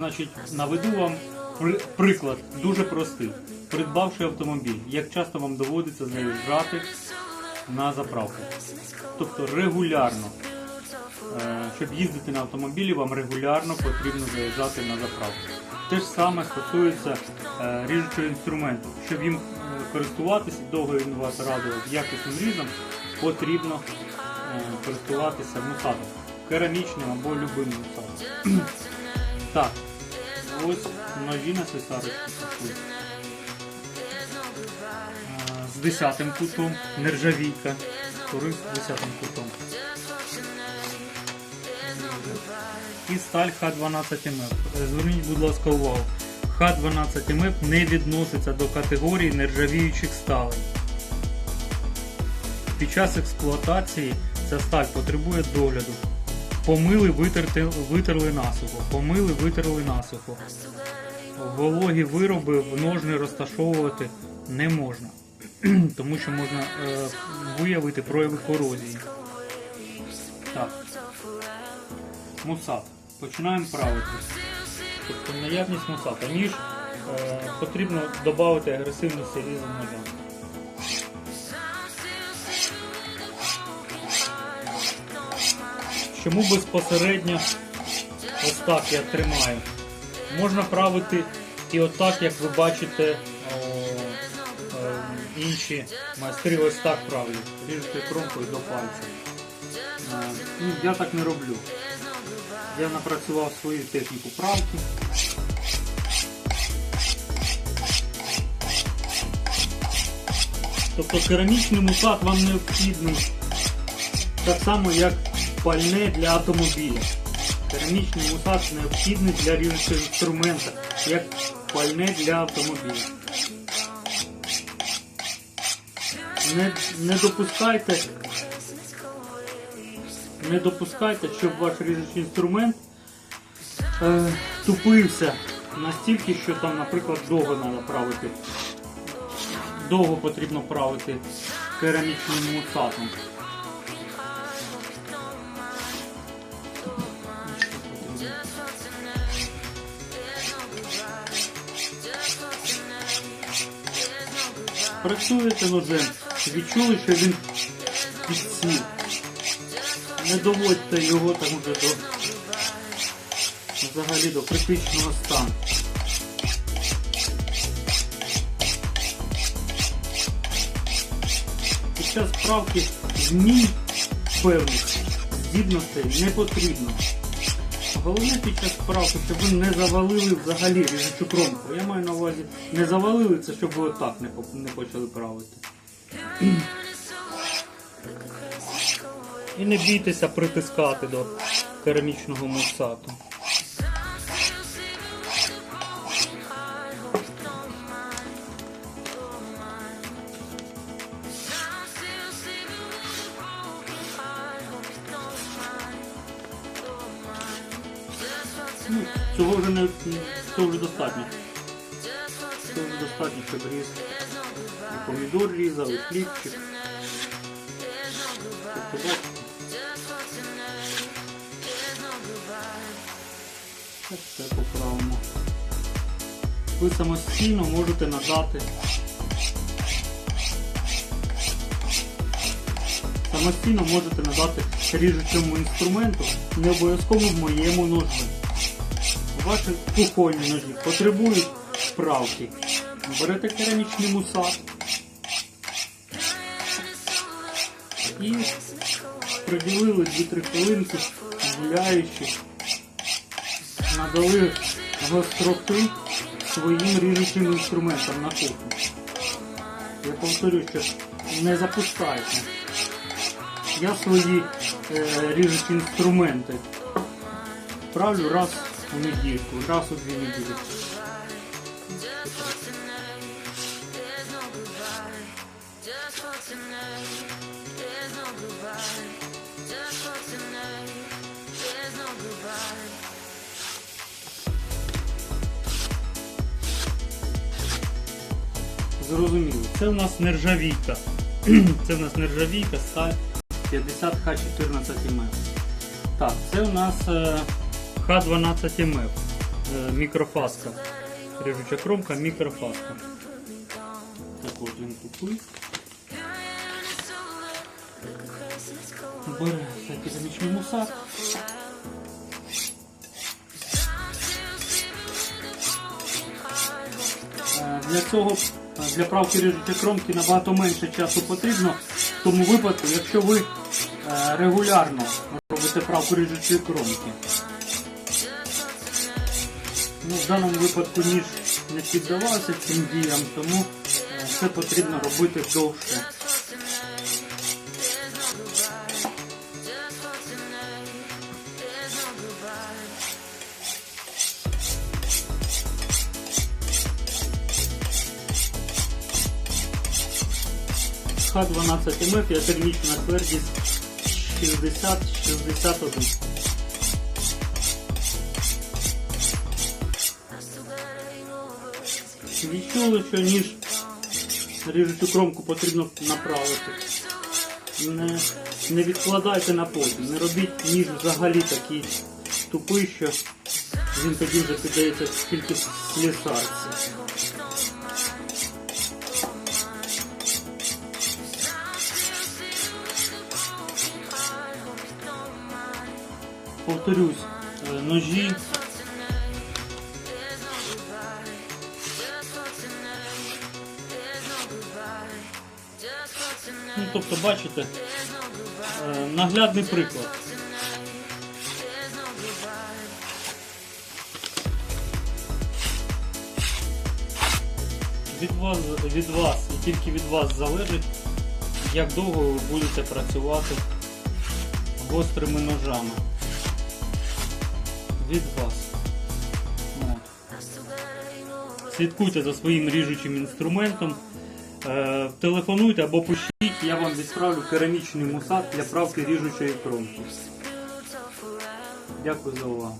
Значить, наведу вам при- приклад дуже простий. Придбавши автомобіль, як часто вам доводиться заїжджати на заправку. Тобто регулярно. Е, Щоб їздити на автомобілі, вам регулярно потрібно заїжджати на заправку. Те ж саме стосується е, ріжучого інструменту. Щоб їм е, користуватися, довго він вас радував якісним різом, потрібно е, користуватися мусатом. Керамічним або любим мусатом. Так, ось нові на сесарочці пішли. З 10 кутом, нержавійка. Тури з 10 кутом. І сталь Х12МФ. Е, Зверніть, будь ласка, увагу. Х12МФ не відноситься до категорії нержавіючих сталей. Під час експлуатації ця сталь потребує догляду. Помили, витерти, витерли насухо. Помили, витерли насухо. Вологі вироби в ножни розташовувати не можна, тому що можна е, виявити прояви корозії. Так. Мусат. Починаємо правити. Тобто наявність мусата. Ніж е, потрібно додати агресивності різом ножем. Чому безпосередньо ось так я тримаю? Можна правити і отак, як ви бачите, е, інші майстри ось так правлять. Ріжете кромкою до пальця. Е, ну, я так не роблю. Я напрацював свою техніку правки. Тобто керамічний мусат вам необхідний так само, як пальне для автомобіля. Керамічний мусат необхідний для ріжучого інструмента, як пальне для автомобіля. Не, не допускайте, не допускайте, щоб ваш ріжучий інструмент е, тупився настільки, що там, наприклад, довго треба правити. Довго потрібно правити керамічним мусатом. Працюєте ножем, відчули, що він підсів. Не доводьте його там уже до взагалі до критичного стану. Під час справки змін певних здібностей не потрібно. Головне під час справки, щоб ви не завалили взагалі ріжучу кромку. Я маю на увазі, не завалили це, щоб ви отак не, не почали правити. І не бійтеся притискати до керамічного мусату. Ну, цього вже не цього вже достатньо. Цього вже достатньо, щоб різ помідор різав, і хлібчик. Тобто, все поправимо. Ви самостійно можете надати. Самостійно можете надати ріжучому інструменту, не обов'язково в моєму ножі. Ваші кухонні ножі потребують вправки. Берете керамічний мусат і приділили 2-3 хвилинки, гуляючи, надали гостроти своїм ріжучим інструментам на кухні. Я повторю, що не запускайте. Я свої е, ріжучі інструменти правлю раз у недільку, раз у дві неділі. Зрозуміло. Це в нас нержавійка. Це в нас нержавійка сталь 50Х14МФ. Так, це у нас е, Х12МФ. е, мікрофаска. Ріжуча кромка, мікрофаска. Так от він тупий. Бере всякий замічний мусак. Е, Для цього е, для правки ріжучої кромки набагато менше часу потрібно. В тому випадку, якщо ви регулярно робите правку ріжучої кромки. Ну, в даному випадку ніж не піддавався цим діям, тому е, це потрібно робити довше. Х12 МФ, я термічна твердість 60-61. Відчули, що ніж ріжучу кромку потрібно направити. Не, не відкладайте на потім, не робіть ніж взагалі такий тупий, що він тоді вже піддається тільки слісарці. Повторюсь, е, ножі Ну, тобто, бачите, е, наглядний приклад. Від вас, від вас і тільки від вас залежить, як довго ви будете працювати гострими ножами. Від вас. От. Слідкуйте за своїм ріжучим інструментом. Е, телефонуйте або пишіть, я вам відправлю керамічний мусак для правки ріжучої кромки. Дякую за увагу.